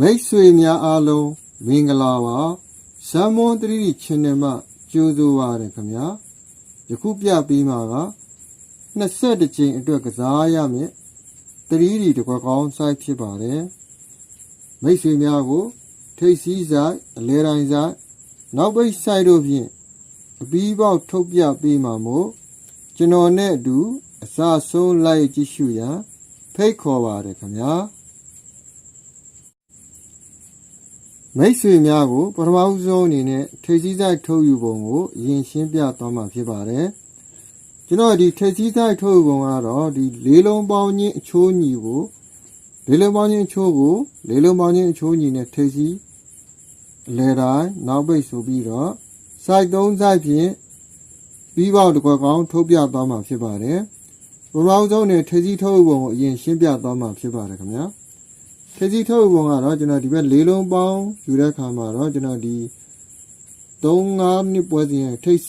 မိတ်ဆွေများအားလုံးမင်္ဂလာပါဇမ်မွန်တရီချန်နယ်မှာကြိုးဆိုပါရခင်ဗျာယခုပြပေးမှာက22ကြိမ်အတွက်ကစားရမယ်တရီဒီတစ်ခွက်ကောင်းဆိုင်ဖြစ်ပါတယ်မိတ်ဆွေများကို ထိတ်စည်းဆိုင်အလဲတိုင်းဆိုင်နောက်ပိတ်ဆိုင်တို့ဖြင့်အပီးပေါက်ထုတ်ပြပေးမှာမို့ကျွန်တော်နဲ့အတူအစားဆုံးလိုက်ကြည့်ရှုရန်ဖိတ်ခေါ်ပါရခင်ဗျာ မိတ်ဆွေများကိုပထမဦးဆုံးအနေနဲ့ထိပ်စည်းဆိုင်ထုတ်ယူပုံကိုအရင်ရှင်းပြသွားမှာဖြစ်ပါတယ်ကျွန်တော်ဒီထိပ်စည်းဆိုင်ထုတ်ယူပုံကတော့ဒီလေးလုံးပေါင်းချင်းအချိုးညီကိုလေးလုံးပေါင်းချင်းအချိုးကိုလေးလုံးပေါင်းချင်းအချိုးညီနဲ့ထိပ်စည်းအလဲတိုင်းနောက်ပိတ်ဆိုပြီးတော့စိုက်သုံးစိုက်ဖြင့်ပြီးပေါက်တစ်ခွက်ကောင်းထုတ်ပြသွားမှာဖြစ်ပါတယ်ပထမဦးဆုံးနဲ့ထိပ်စည်းထုတ်ယူပုံကိုအရင်ရှင်းပြသွားမှာဖြစ်ပါတယ်ခင်ဗျာ ထစီထုတ်ပုံကတော့ကျွန်တော်ဒီဘက်လေးလုံးပေါင်းယူတဲ့ခါမှာတော့ကျွန်တော်ဒီ3-5နှစ်ပွဲစဉ်ထိတ်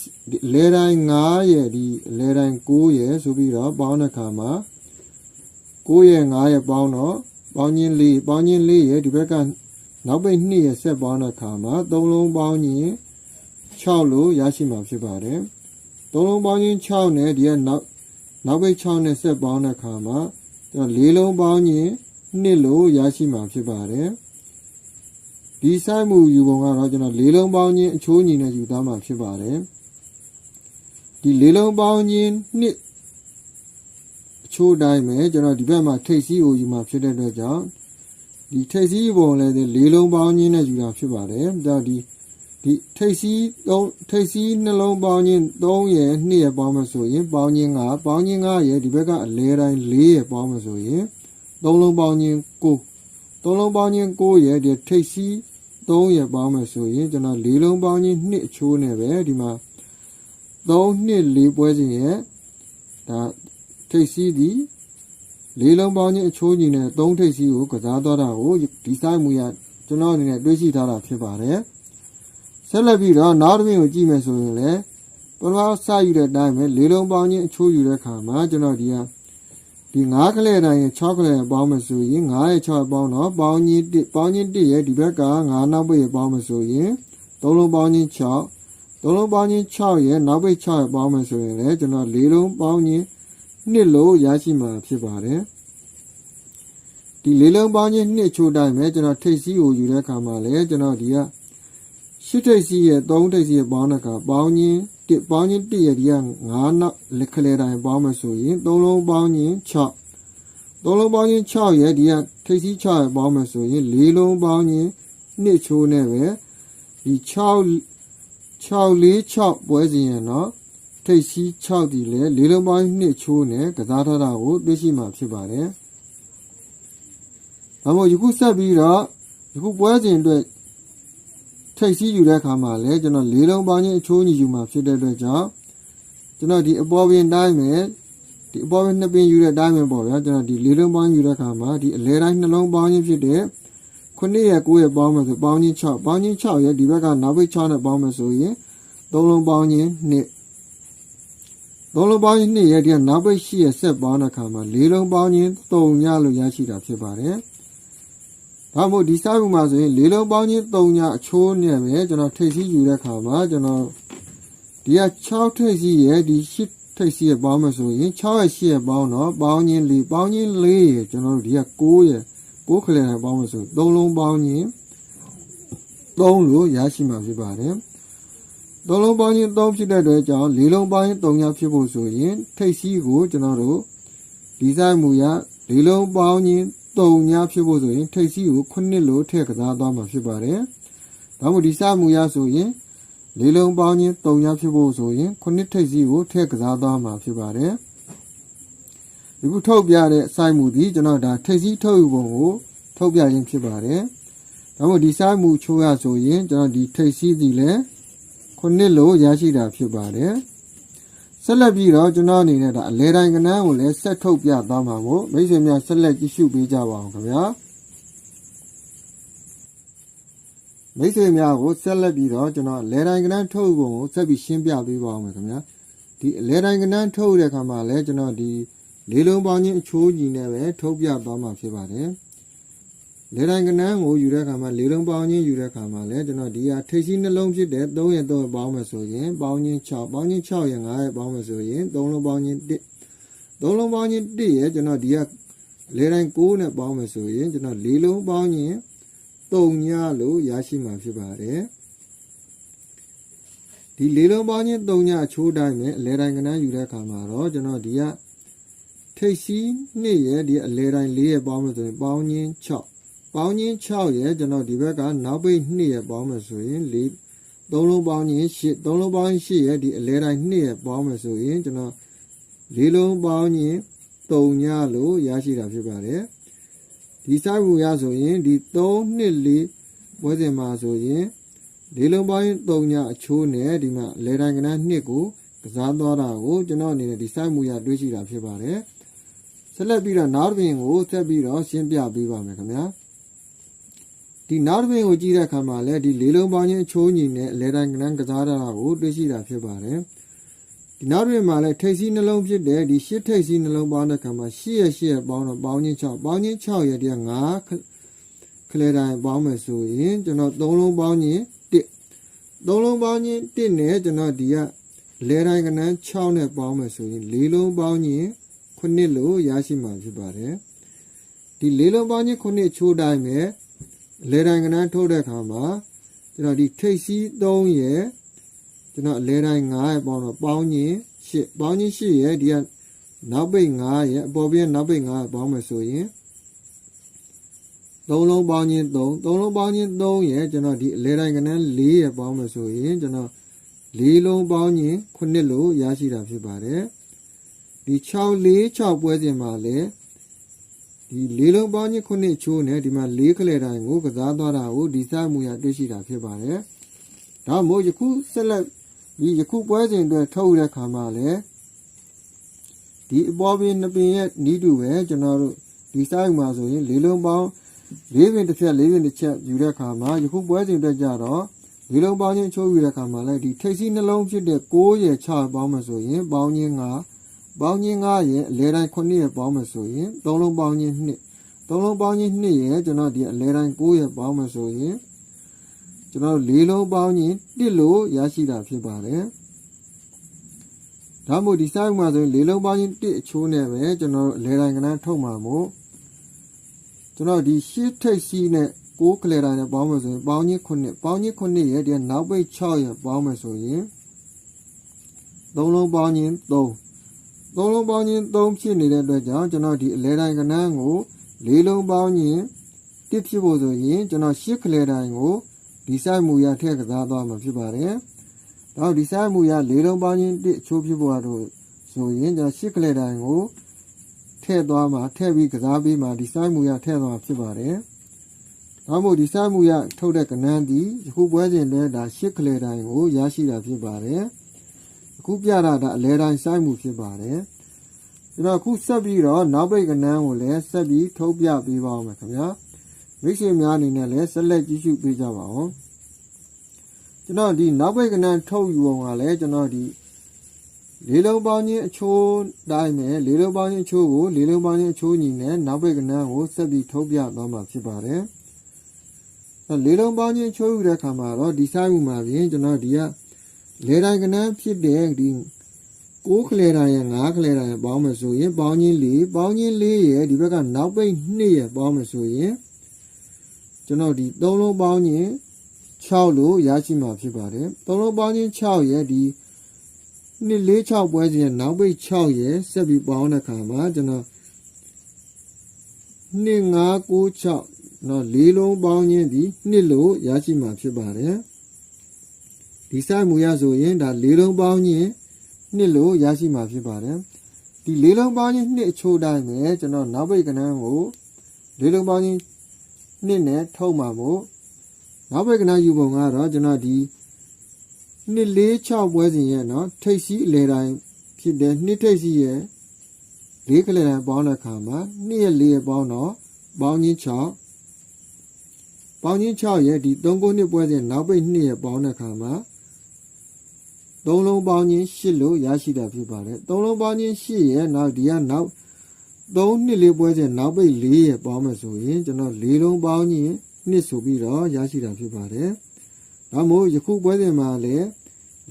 လဲတိုင်း9ရဲ့ဒီလဲတိုင်း9ရဲ့ဆိုပြီးတော့ပေါင်းတဲ့ခါမှာ9ရဲ့9ရဲ့ပေါင်းတော့ပေါင်းချင်း4ပေါင်းချင်း4ရဲ့ဒီဘက်ကနောက်ပိတ်2ရဲ့ဆက်ပေါင်းတဲ့ခါမှာ3လုံးပေါင်းချင်း6လို့ရရှိမှာဖြစ်ပါတယ်3လုံးပေါင်းချင်း6နဲ့ဒီကနောက်နောက်ပိတ်6နဲ့ဆက်ပေါင်းတဲ့ခါမှာကျွန်တော်4လုံးပေါင်းချင်း နှစ်လို့ရရှိမှာဖြစ်ပါတယ်ဒီဆိုင်မှုယူပုံကတော့ကျွန်တော်လေးလုံးပေါင်းချင်းအချိုးညီနဲ့ယူသားမှာဖြစ်ပါတယ်ဒီလေးလုံးပေါင်းချင်းနှစ်အချိုးတိုင်းပဲကျွန်တော်ဒီဘက်မှာထိတ်စီးကိုယူမှာဖြစ်တဲ့အတွက်ကြောင့်ဒီထိတ်စီးပုံလည်းလေးလုံးပေါင်းချင်းနဲ့ယူတာဖြစ်ပါတယ်ဒါဒီဒီထိတ်စီးသုံးထိတ်စီးနှလုံးပေါင်းချင်း3ရယ်2ရယ်ပေါင်းမှဆိုရင်ပေါင်းချင်း5ပေါင်းချင်း5ရယ်ဒီဘက်ကအလဲတိုင်း4ရယ်ပေါင်းမှဆိုရင် သုံးလုံးပေါင်းချင်း9သုံးလုံးပေါင်းချင်း9ရဲ့ဒီထိတ်စီး3ရဲ့ပေါင်းမယ်ဆိုရင်ကျွန်တော်၄လုံးပေါင်းချင်း2အချိုးနဲ့ပဲဒီမှာ3နှစ်4ပွဲစဉ်ရဲ့ဒါထိတ်စီးဒီ၄လုံးပေါင်းချင်းအချိုးညီနဲ့3ထိတ်စီးကိုကစားသွားတာကိုဒီဆိုင်မူရကျွန်တော်အနေနဲ့တွေးရှိထားတာဖြစ်ပါတယ်ဆက်လက်ပြီးတော့နောက်တစ်ပြင်ကိုကြည့်မယ်ဆိုရင်လည်းပထမစယူတဲ့အတိုင်းပဲ၄လုံးပေါင်းချင်းအချိုးယူတဲ့ခါမှာကျွန်တော်ဒီက ဒီ9ကလေးတိုင်းရဲ့6ကလေးပေါင်းမဆိုရင်9ရဲ့6ပေါင်းတော့ပေါင်းချင်း1ပေါင်းချင်း1ရဲ့ဒီဘက်က9နောက်ပိတ်ပေါင်းမဆိုရင်3လုံးပေါင်းချင်း6 3လုံးပေါင်းချင်း6ရဲ့နောက်ပိတ်6ရဲ့ပေါင်းမဆိုရင်လည်းကျွန်တော်4လုံးပေါင်းချင်း2လို့ရရှိမှာဖြစ်ပါတယ်ဒီ4လုံးပေါင်းချင်း2ချိုးတိုင်းပဲကျွန်တော်ထိတ်စီးကိုယူတဲ့အခါမှာလည်းကျွန်တော်ဒီက8ထိတ်စီးရဲ့3ထိတ်စီးရဲ့ပေါင်းတဲ့အခါပေါင်းချင်း တစ်ပေါင်းချင်းတစ်ရဲ့ဒီက9နောက်လက်ခလဲတိုင်းပေါင်းမယ်ဆိုရင်3လုံးပေါင်းချင်း6 3လုံးပေါင်းချင်း6ရဲ့ဒီကထိပ်စီး6ရဲ့ပေါင်းမယ်ဆိုရင်4လုံးပေါင်းချင်း2ချိုးနဲ့ပဲဒီ6 6 4 6ပွဲစဉ်ရနော်ထိပ်စီး6ဒီလေ4လုံးပေါင်း2ချိုးနဲ့ကစားထားတာကိုသိရှိမှာဖြစ်ပါတယ်။ဒါမို့ယခုဆက်ပြီးတော့ယခုပွဲစဉ်အတွက် ထိပ်စီးယူတဲ့အခါမှာလည်းကျွန်တော်၄လုံးပေါင်းချင်းအချိုးညီယူမှာဖြစ်တဲ့အတွက်ကြောင့်ကျွန်တော်ဒီအပေါ်ပင်တိုင်းမယ်ဒီအပေါ်ပင်နှစ်ပင်ယူတဲ့အတိုင်းပဲပေါ့ဗျာကျွန်တော်ဒီ၄လုံးပေါင်းယူတဲ့အခါမှာဒီအလဲတိုင်းနှလုံးပေါင်းချင်းဖြစ်တဲ့ခုနှစ်ရက်ကိုရက်ပေါင်းမယ်ဆိုပေါင်းချင်း6ပေါင်းချင်း6ရက်ဒီဘက်ကနောက်ဘက်6နဲ့ပေါင်းမယ်ဆိုရင်သုံးလုံးပေါင်းချင်း2သုံးလုံးပေါင်းချင်း2ရက်ဒီကနောက်ဘက်8ရက်ဆက်ပေါင်းတဲ့အခါမှာ၄လုံးပေါင်းချင်း3ညလို့ရရှိတာဖြစ်ပါတယ် ဒါမို့ဒီစာအုပ်မှာဆိုရင်လေးလုံးပေါင်းချင်း3ညအချိုးနဲ့ပဲကျွန်တော်ထိပ်စီးယူတဲ့ခါမှာကျွန်တော်ဒီက6ထိပ်စီးရဲ့ဒီ8ထိပ်စီးရဲ့ပေါင်းမယ်ဆိုရင်6ရဲ့8ရဲ့ပေါင်းတော့ပေါင်းချင်း4ပေါင်းချင်း4ရဲ့ကျွန်တော်တို့ဒီက9ရဲ့9ခလနဲ့ပေါင်းမယ်ဆို3လုံးပေါင်းချင်း3လို့ရရှိမှာဖြစ်ပါတယ်3လုံးပေါင်းချင်း3ဖြစ်တဲ့အတွက်ကြောင့်4လုံးပေါင်းချင်း3ညဖြစ်ဖို့ဆိုရင်ထိပ်စီးကိုကျွန်တော်တို့ဒီဇိုင်းမူရ4လုံးပေါင်းချင်း တုံညာဖြစ်ဖို့ဆိုရင်ထိပ်စီးကို9လို့ထည့်ကစားသွားမှာဖြစ်ပါတယ်။ဒါမှမဟုတ်ဒီစမူရဆိုရင်လေးလုံးပေါင်းချင်းတုံညာဖြစ်ဖို့ဆိုရင်9ထိပ်စီးကိုထည့်ကစားသွားမှာဖြစ်ပါတယ်။ဒီခုထုတ်ပြတဲ့အစိုက်မှုဒီကျွန်တော်ဒါထိပ်စီးထုတ်ယူပုံကိုထုတ်ပြခြင်းဖြစ်ပါတယ်။ဒါမှမဟုတ်ဒီစိုက်မှုချိုးရဆိုရင်ကျွန်တော်ဒီထိပ်စီးစီလည်း9လို့ရရှိတာဖြစ်ပါတယ်။ ဆက်လက်ပြီးတော့ကျွန်တော်အနေနဲ့ဒါအလဲတိုင်းကနန်းကိုလည်းဆက်ထုတ်ပြသွားမှာမို့မိတ်ဆွေများဆက်လက်ကြည့်ရှုပေးကြပါအောင်ခင်ဗျာမိတ်ဆွေများကိုဆက်လက်ပြီးတော့ကျွန်တော်အလဲတိုင်းကနန်းထုတ်ပုံကိုဆက်ပြီးရှင်းပြပေးပါအောင်ခင်ဗျာဒီအလဲတိုင်းကနန်းထုတ်တဲ့အခါမှာလည်းကျွန်တော်ဒီလေးလုံးပေါင်းချင်းအချိုးကြီးနဲ့ပဲထုတ်ပြသွားမှာဖြစ်ပါတယ် လေတိုင်းကနန်းကိုယူတဲ့အခါမှာလေးလုံးပေါင်းချင်းယူတဲ့အခါမှာလည်းကျွန်တော်ဒီဟာထိပ်စီးနှလုံးဖြစ်တဲ့3ရဲ့3ပေါင်းမယ်ဆိုရင်ပေါင်းချင်း6ပေါင်းချင်း6ရဲ့9ရဲ့ပေါင်းမယ်ဆိုရင်3လုံးပေါင်းချင်း1 3လုံးပေါင်းချင်း1ရဲ့ကျွန်တော်ဒီကလေတိုင်း9နဲ့ပေါင်းမယ်ဆိုရင်ကျွန်တော်လေးလုံးပေါင်းချင်း3ညလို့ရရှိမှာဖြစ်ပါတယ်ဒီလေးလုံးပေါင်းချင်း3ညအချိုးတိုင်းနဲ့အလဲတိုင်းကနန်းယူတဲ့အခါမှာတော့ကျွန်တော်ဒီကထိပ်စီး2ရဲ့ဒီအလဲတိုင်း4ရဲ့ပေါင်းမယ်ဆိုရင်ပေါင်းချင်း6 ပေါင်းချင်း6ရဲ့ကျွန်တော်ဒီဘက်ကနောက်ပိတ်2ရဲ့ပေါင်းမယ်ဆိုရင်4 3လုံးပေါင်းချင်း8 3လုံးပေါင်းချင်း8ရဲ့ဒီအလဲတိုင်း2ရဲ့ပေါင်းမယ်ဆိုရင်ကျွန်တော်လေးလုံးပေါင်းချင်း3ညလို့ရရှိတာဖြစ်ပါတယ်ဒီစိုက်မှုရဆိုရင်ဒီ3နှစ်4ပွဲစဉ်မှာဆိုရင်လေးလုံးပေါင်းချင်း3ညအချိုးနဲ့ဒီမှာအလဲတိုင်းကနန်း2ကိုကစားသွားတာကိုကျွန်တော်အနေနဲ့ဒီစိုက်မှုရတွေးရှိတာဖြစ်ပါတယ်ဆက်လက်ပြီးတော့နောက်တစ်ပြင်ကိုဆက်ပြီးတော့ရှင်းပြပေးပါမယ်ခင်ဗျာ ဒီနောက်တစ်ပြင်ကိုကြည့်တဲ့အခါမှာလည်းဒီလေးလုံးပေါင်းချင်းအချိုးညီနဲ့အလဲတိုင်းကနန်းကစားတာကိုတွေးရှိတာဖြစ်ပါတယ်ဒီနောက်တစ်ပြင်မှာလည်းထိပ်စီးနှလုံးဖြစ်တဲ့ဒီရှစ်ထိပ်စီးနှလုံးပေါင်းတဲ့အခါမှာရှစ်ရဲ့ရှစ်ရဲ့ပေါင်းတော့ပေါင်းချင်း6ပေါင်းချင်း6ရဲ့ဒီက9ခလဲတိုင်းပေါင်းမယ်ဆိုရင်ကျွန်တော်3လုံးပေါင်းချင်း1 3လုံးပေါင်းချင်း1နဲ့ကျွန်တော်ဒီကလဲတိုင်းကနန်း6နဲ့ပေါင်းမယ်ဆိုရင်၄လုံးပေါင်းချင်း9လို့ရရှိမှာဖြစ်ပါတယ်ဒီ၄လုံးပေါင်းချင်း9ချိုးတိုင်းပဲ လဲတိုင်းကနန်းထုတ်တဲ့အခါမှာကျွန်တော်ဒီထိပ်စီး3ရဲ့ကျွန်တော်အလဲတိုင်း9ရဲ့ပေါင်းတော့ပေါင်းချင်း8ပေါင်းချင်း8ရဲ့ဒီကနောက်ပိတ်9ရဲ့အပေါ်ပြနောက်ပိတ်9ရဲ့ပေါင်းမယ်ဆိုရင်သုံးလုံးပေါင်းချင်း3သုံးလုံးပေါင်းချင်း3ရဲ့ကျွန်တော်ဒီအလဲတိုင်းကနန်း4ရဲ့ပေါင်းမယ်ဆိုရင်ကျွန်တော်၄လုံးပေါင်းချင်း9လို့ရရှိတာဖြစ်ပါတယ်ဒီ6 4 6ပွဲစဉ်မှာလည်း ဒီလေးလုံးပေါင်းချင်း9ချိုးနဲ့ဒီမှာ၄ခလဲတိုင်းကိုကစားသွားတာကိုဒီစားမှုရတွေ့ရှိတာဖြစ်ပါတယ်ဒါမို့ယခုဆက်လက်ဒီယခုပွဲစဉ်အတွက်ထုတ်တဲ့ခါမှာလည်းဒီအပေါ်ပင်နှစ်ပင်ရဲ့နီးတူပဲကျွန်တော်တို့ဒီစားမှုမှာဆိုရင်လေးလုံးပေါင်းလေးပင်တစ်ဖြတ်လေးပင်တစ်ချက်ယူတဲ့ခါမှာယခုပွဲစဉ်အတွက်ကြတော့လေးလုံးပေါင်းချင်းချိုးယူတဲ့ခါမှာလည်းဒီထိပ်စီးနှလုံးဖြစ်တဲ့6ရဲ့6ပေါင်းမှဆိုရင်ပေါင်းချင်း9 ပေါင်းချင်း9ရဲ့အလဲတိုင်း9ရဲ့ပေါင်းမှဆိုရင်3လုံးပေါင်းချင်း2 3လုံးပေါင်းချင်း2ရဲ့ကျွန်တော်ဒီအလဲတိုင်း9ရဲ့ပေါင်းမှဆိုရင်ကျွန်တော်၄လုံးပေါင်းချင်း1လို့ရရှိတာဖြစ်ပါတယ်ဒါမို့ဒီစိုက်မှာဆိုရင်၄လုံးပေါင်းချင်း1အချိုးနဲ့ပဲကျွန်တော်အလဲတိုင်းကနန်းထုတ်မှာမို့ကျွန်တော်ဒီရှစ်ထိပ်စီးနဲ့6ကလရာနဲ့ပေါင်းမယ်ဆိုရင်ပေါင်းချင်း9ပေါင်းချင်း9ရဲ့ဒီနောက်ပိတ်6ရဲ့ပေါင်းမယ်ဆိုရင်3လုံးပေါင်းချင်း3 သုံးလုံးပေါင်းချင်း3ဖြစ်နေတဲ့အတွက်ကြောင့်ကျွန်တော်ဒီအလဲတိုင်းကနန်းကို၄လုံးပေါင်းချင်းတစ်ဖြစ်ဖို့ဆိုရင်ကျွန်တော်ရှစ်ကလေးတိုင်းကိုဒီဆိုင်မူရထည့်ကစားသွားမှာဖြစ်ပါတယ်။တော့ဒီဆိုင်မူရ၄လုံးပေါင်းချင်းတစ်အချိုးဖြစ်ဖို့တော့ဆိုရင်ကျွန်တော်ရှစ်ကလေးတိုင်းကိုထည့်သွားမှာထည့်ပြီးကစားပြီးမှဒီဆိုင်မူရထည့်သွားမှာဖြစ်ပါတယ်။ဒါမို့ဒီဆိုင်မူရထုတ်တဲ့ကနန်းဒီယခုပွဲစဉ်လဲဒါရှစ်ကလေးတိုင်းကိုရရှိတာဖြစ်ပါတယ်။အ ခုပြတာဒါအလဲတိုင်းဆိုင်မူဖြစ်ပါတယ်။ဒါတော့အခုဆက်ပြီးတော့နောက်ပိတ်ကနန်းကိုလည်းဆက်ပြီးထုတ်ပြပေးပါဦးမယ်ခင်ဗျာ။မိတ်ဆွေများအနေနဲ့လည်းဆက်လက်ကြည့်ရှုပေးကြပါဦးကျွန်တော်ဒီနောက်ပိတ်ကနန်းထုတ်ယူအောင်ကလည်းကျွန်တော်ဒီလေးလုံးပေါင်းချင်းအချိုးတိုင်းမယ်လေးလုံးပေါင်းချင်းအချိုးကိုလေးလုံးပေါင်းချင်းအချိုးညီနဲ့နောက်ပိတ်ကနန်းကိုဆက်ပြီးထုတ်ပြသွားမှာဖြစ်ပါတယ်လေးလုံးပေါင်းချင်းချိုးယူတဲ့အခါမှာတော့ဒီဆိုင်မှုမှာပြင်ကျွန်တော်ဒီက လေတိုင်းကနန်းဖြစ်တဲ့ဒီ6ခလဲတိုင်းရဲ့9ခလဲတိုင်းပေါင်းမယ်ဆိုရင်ပေါင်းချင်း4ပေါင်းချင်း4ရဲ့ဒီဘက်ကနောက်ပိတ်2ရဲ့ပေါင်းမယ်ဆိုရင်ကျွန်တော်ဒီ3လုံးပေါင်းရင်6လို့ရရှိမှာဖြစ်ပါတယ်3လုံးပေါင်းရင်6ရဲ့ဒီနှစ်၄6ပွဲစဉ်နောက်ပိတ်6ရဲ့ဆက်ပြီးပေါင်းတဲ့ခါမှာကျွန်တော်နှစ်5 9 6နော်၄လုံးပေါင်းရင်ဒီနှစ်လို့ရရှိမှာဖြစ်ပါတယ် ဒီဆိုင်မူရဆိုရင်ဒါ၄လုံးပေါင်းရင်နှစ်လို့ရရှိမှာဖြစ်ပါတယ်ဒီ၄လုံးပေါင်းရင်နှစ်အချိုးတိုင်းပဲကျွန်တော်နောက်ပိတ်ကဏ္ဍကို၄လုံးပေါင်းရင်နှစ်နဲ့ထုတ်မှာမို့နောက်ဘက်ကနာယူပုံကတော့ကျွန်တော်ဒီနှစ်၄6ပွဲစဉ်ရဲ့နော်ထိပ်စီးအလဲတိုင်းဖြစ်တဲ့နှစ်ထိပ်စီးရဲ့လေးကလေးတိုင်းပေါင်းတဲ့အခါမှာနှစ်ရဲ့လေးရဲ့ပေါင်းတော့ပေါင်းချင်း6ပေါင်းချင်း6ရဲ့ဒီ3ခုနှစ်ပွဲစဉ်နောက်ပိတ်နှစ်ရဲ့ပေါင်းတဲ့အခါမှာ 3လုံးပေါင်းချင်း8လို့ရရှိတာဖြစ်ပါတယ်3လုံးပေါင်းချင်း8ရဲ့နောက်ဒီကနောက်3နှစ်လေးပွဲစဉ်နောက်ပိတ်4ရဲ့ပေါင်းမယ်ဆိုရင်ကျွန်တော်၄လုံးပေါင်းရင်နှစ်ဆိုပြီးတော့ရရှိတာဖြစ်ပါတယ်။ဒါမို့ယခုပွဲစဉ်မှာလည်း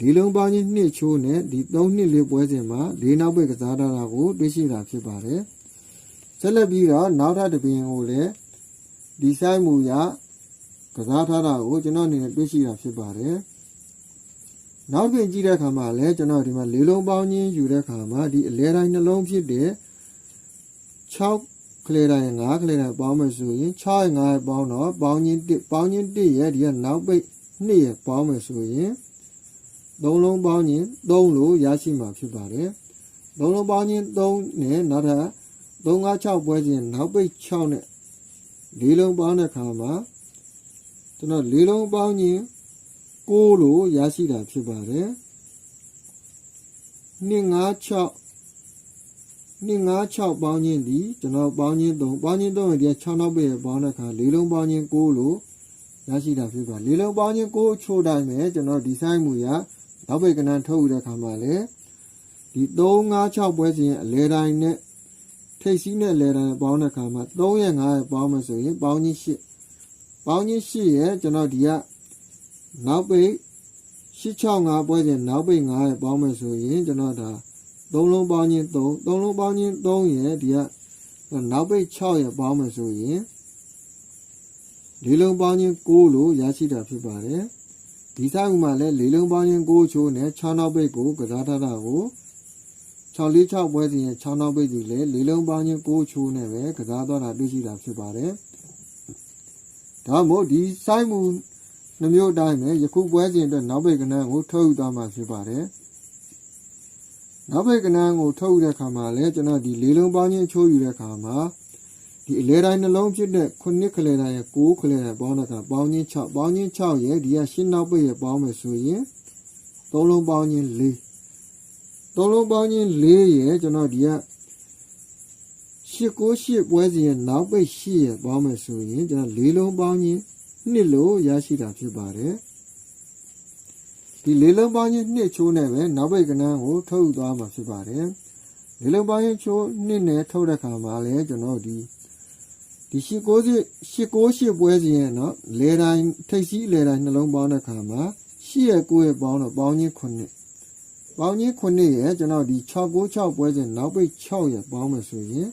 ၄လုံးပေါင်းရင်နှစ်ချိုးနဲ့ဒီ3နှစ်လေးပွဲစဉ်မှာ၄နောက်ပိတ်ကစားထားတာကိုတွေ့ရှိတာဖြစ်ပါတယ်။ဆက်လက်ပြီးတော့နောက်ထပ်တစ်ပင်ကိုလည်းဒီဆိုင်မူရကစားထားတာကိုကျွန်တော်အနေနဲ့တွေ့ရှိတာဖြစ်ပါတယ်။ နောက်ပြင်ကြည့်တဲ့အခါမှာလည်းကျွန်တော်ဒီမှာလေးလုံးပေါင်းချင်းယူတဲ့အခါမှာဒီအလဲတိုင်းနှလုံးဖြစ်တဲ့6ကလေးတိုင်း5ကလေးတိုင်းပေါင်းမယ်ဆိုရင်6ရဲ့5ရဲ့ပေါင်းတော့ပေါင်းချင်း1ပေါင်းချင်း1ရဲ့ဒီကနောက်ပိတ်2ရဲ့ပေါင်းမယ်ဆိုရင်သုံးလုံးပေါင်းချင်း3လို့ရရှိမှာဖြစ်ပါတယ်။သုံးလုံးပေါင်းချင်း3နဲ့နောက်ထပ်3 5 6ပွဲချင်းနောက်ပိတ်6နဲ့လေးလုံးပေါင်းတဲ့အခါမှာကျွန်တော်လေးလုံးပေါင်းချင်း 6လို့ရရှိတာဖြစ်ပါတယ်။2 5 6 2 5 6ပေါင်းချင်းဒီကျွန်တော်ပေါင်းချင်း3ပေါင်းချင်း3ရဲ့6နောက်ပိတ်ပေါင်းတဲ့အခါလေးလုံးပေါင်းချင်း6လို့ရရှိတာဖြစ်ပါလေးလုံးပေါင်းချင်း6ချိုးတိုင်းမယ်ကျွန်တော်ဒီဆိုင်မူရနောက်ပိတ်ကနန်းထုတ်ယူတဲ့အခါမှာလည်းဒီ3 5 6ပွဲစဉ်အလဲတိုင်းနဲ့ထိတ်စီးနဲ့လဲတိုင်းပေါင်းတဲ့အခါမှာ3ရဲ့5ရဲ့ပေါင်းမယ်ဆိုရင်ပေါင်းချင်း8ပေါင်းချင်း8ရဲ့ကျွန်တော်ဒီက နောက်ပိတ်865ပွဲစဉ်နောက်ပိတ်9ရဲ့ပေါင်းမယ်ဆိုရင်ကျွန်တော်ဒါသုံးလုံးပေါင်းချင်း3သုံးလုံးပေါင်းချင်း3ရဲ့ဒီကနောက်ပိတ်6ရဲ့ပေါင်းမယ်ဆိုရင်လေးလုံးပေါင်းချင်း9လို့ရရှိတာဖြစ်ပါတယ်ဒီဆိုင်ဥမှာလည်းလေးလုံးပေါင်းချင်း9ချိုးနဲ့6နောက်ပိတ်ကိုကစားထားတာကို646ပွဲစဉ်ရဲ့6နောက်ပိတ်စီလည်းလေးလုံးပေါင်းချင်း9ချိုးနဲ့ပဲကစားသွားတာတွေ့ရှိတာဖြစ်ပါတယ်ဒါမို့ဒီဆိုင်မှု နှမျိုးအတိုင်းပဲယခုပွဲစဉ်အတွက်နောက်ပိတ်ကနန်းကိုထုတ်ယူသွားမှာဖြစ်ပါတယ်နောက်ပိတ်ကနန်းကိုထုတ်ယူတဲ့အခါမှာလည်းကျွန်တော်ဒီလေးလုံးပေါင်းချင်းချိုးယူတဲ့အခါမှာဒီအလဲတိုင်းနှလုံးဖြစ်တဲ့9ခလဲတိုင်းရဲ့9ခလဲတိုင်းပေါင်းတဲ့အခါပေါင်းချင်း6ပေါင်းချင်း6ရဲ့ဒီကရှင်းနောက်ပိတ်ရဲ့ပေါင်းမယ်ဆိုရင်သုံးလုံးပေါင်းချင်း4သုံးလုံးပေါင်းချင်း4ရဲ့ကျွန်တော်ဒီက8 9 8ပွဲစဉ်ရဲ့နောက်ပိတ်8ရဲ့ပေါင်းမယ်ဆိုရင်ကျွန်တော်၄လုံးပေါင်းချင်း နှစ်လို့ရရှိတာဖြစ်ပါတယ်ဒီလေးလုံးပေါင်းချင်းနှစ်ချိုးနဲ့ပဲနောက်ပိတ်ကနန်းကိုထုတ်ယူသွားမှာဖြစ်ပါတယ်လေးလုံးပေါင်းချင်းချိုးနှစ်နဲ့ထုတ်တဲ့ခါမှာလည်းကျွန်တော်ဒီဒီရှိကိုးရှိရှိကိုးရှိပွဲစီရဲ့နော်လေတိုင်းထိတ်စီးလေတိုင်းနှလုံးပေါင်းတဲ့ခါမှာရှိရဲ့ကိုးရဲ့ပေါင်းတော့ပေါင်းချင်းခုနှစ်ပေါင်းချင်းခုနှစ်ရဲ့ကျွန်တော်ဒီ696ပွဲစဉ်နောက်ပိတ်6ရဲ့ပေါင်းမယ်ဆိုရင်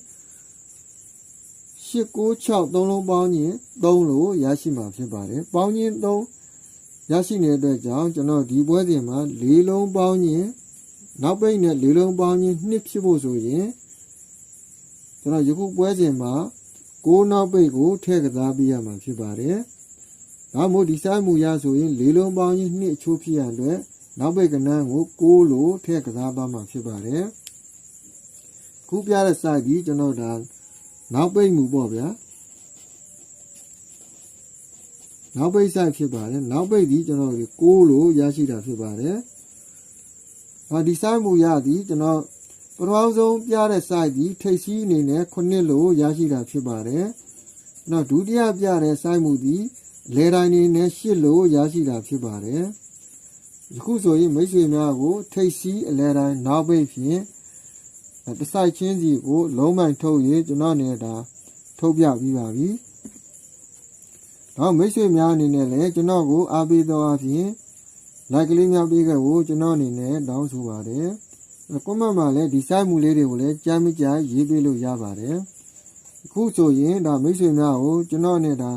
896သုံးလုံးပေါင်းချင်း3လို့ရရှိမှာဖြစ်ပါတယ်ပေါင်းချင်း3ရရှိနေတဲ့အတွက်ကြောင့်ကျွန်တော်ဒီပွဲစဉ်မှာ၄လုံးပေါင်းချင်းနောက်ပိတ်နဲ့၄လုံးပေါင်းချင်းနှစ်ဖြစ်ဖို့ဆိုရင်ကျွန်တော်ယခုပွဲစဉ်မှာကိုးနောက်ပိတ်ကိုထည့်ကစားပေးရမှာဖြစ်ပါတယ်ဒါမို့ဒီဆိုင်မူရဆိုရင်၄လုံးပေါင်းချင်းနှစ်အချိုးဖြစ်ရတဲ့နောက်ပိတ်ကနန်းကိုကိုးလို့ထည့်ကစားပါမှာဖြစ်ပါတယ်ခုပြတဲ့ site ကြီးကျွန်တော်ဒါ နောက်ပိတ်မှုပေါ့ဗျာနောက်ပိတ်ဆိုင်ဖြစ်ပါတယ်နောက်ပိတ်ဒီကျွန်တော်ဒီ6လို့ရရှိတာဖြစ်ပါတယ်။ဟာဒီဆိုင်မူရသည်ကျွန်တော်ပထမဆုံးပြတဲ့ site ဒီထိပ်စီးအနေနဲ့9လို့ရရှိတာဖြစ်ပါတယ်။နောက်ဒုတိယပြတဲ့ site မူသည်လေတိုင်းနေနဲ့10လို့ရရှိတာဖြစ်ပါတယ်။ယခုဆိုရင်မိတ်ဆွေများကိုထိပ်စီးအလဲတိုင်းနောက်ပိတ်ဖြင့် တစိုက်ချင်းစီကို လုံးပိုင်ထုတ်ရေးကျွန်တော်နေတာထုတ်ပြပြီးပါပြီ။နောက်မိတ်ဆွေများအနေနဲ့လည်းကျွန်တော်ကိုအားပေးသောအပြင် like ကလေးများပေးခဲ့ဖို့ကျွန်တော်အနေနဲ့တောင်းဆိုပါတယ်။ comment မှာလည်းဒီဆိုင်မှုလေးတွေကိုလည်းကြားမိကြားရေးပေးလို့ရပါတယ်။အခုဆိုရင်ဒါမိတ်ဆွေများကိုကျွန်တော်နဲ့ဒါ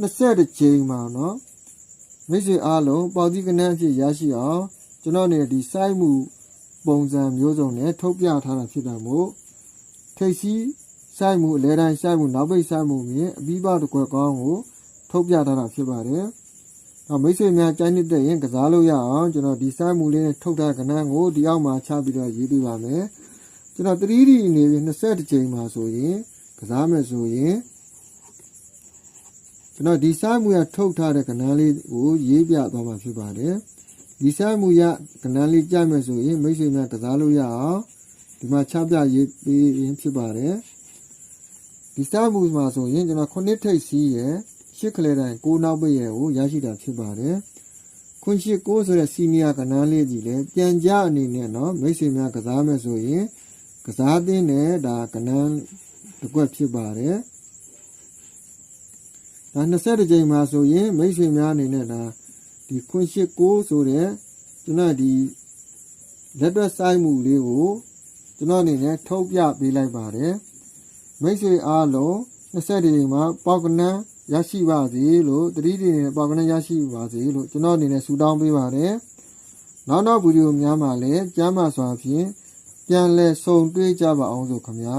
20ချိန်မှာနော်မိတ်ဆွေအားလုံးပေါတိကနန်းအဖြစ်ရရှိအောင်ကျွန်တော်နေဒီစိုက်မှု ပုံစံမျိုးစုံနဲ့ထုတ်ပြထားတာဖြစ်တာမို့ထိပ်စီးဆိုင်မှုအလဲတိုင်းဆိုင်မှုနောက်ပိတ်ဆိုင်မှုမြင်အပြီးပါတစ်ခွက်ကောင်းကိုထုတ်ပြထားတာဖြစ်ပါတယ်။တော့မိတ်ဆွေများကြိုင်းနေတဲ့ရင်ကစားလို့ရအောင်ကျွန်တော်ဒီဆိုင်မှုလေးနဲ့ထုတ်ထားကဏ္ဍကိုဒီအောက်မှာချပြီးတော့ရေးပြပါမယ်။ကျွန်တော် 3D အနေနဲ့20ကြိမ်မှာဆိုရင်ကစားမယ်ဆိုရင်ကျွန်တော်ဒီဆိုင်မှုရထုတ်ထားတဲ့ကဏ္ဍလေးကိုရေးပြသွားမှာဖြစ်ပါတယ်။ ဒီဆိုင်မှုရကဏ္ဍလေးကြိုက်မယ်ဆိုရင်မိတ်ဆွေများကစားလို့ရအောင်ဒီမှာချပြရေးပေးရင်ဖြစ်ပါတယ်ဒီဆိုင်မှုမှာဆိုရင်ကျွန်တော်ခုနှစ်ထိပ်စီးရယ်ရှစ်ကလေးတိုင်းကိုနောက်ပိတ်ရယ်ကိုရရှိတာဖြစ်ပါတယ်ခွန်ရှိကိုဆိုတဲ့စီနီယာကဏ္ဍလေးကြီးလည်းပြန်ကြအနေနဲ့เนาะမိတ်ဆွေများကစားမယ်ဆိုရင်ကစားသင်းနဲ့ဒါကဏ္ဍ တစ်ကွက်ဖြစ်ပါတယ်ဒါ20ကြိမ်မှာဆိုရင်မိတ်ဆွေများအနေနဲ့ဒါ ဒီခွင့်ရှိ6ဆိုတဲ့ကျွန်တော်ဒီလက်တွက်ဆိုင်မှုလေးကိုကျွန်တော်အနေနဲ့ထုတ်ပြပေးလိုက်ပါတယ်မိတ်ဆွေအားလုံး20ကြိမ်မှာပေါက်ကနန်းရရှိပါစေလို့တတိတိနဲ့ပေါက်ကနန်းရရှိပါစေလို့ကျွန်တော်အနေနဲ့ဆုတောင်းပေးပါတယ်နောက်နောက်ဗီဒီယိုများမှာလည်းကျမ်းမာစွာဖြင့်ပြန်လည်ဆုံတွေ့ကြပါအောင်ဆိုခင်ဗျာ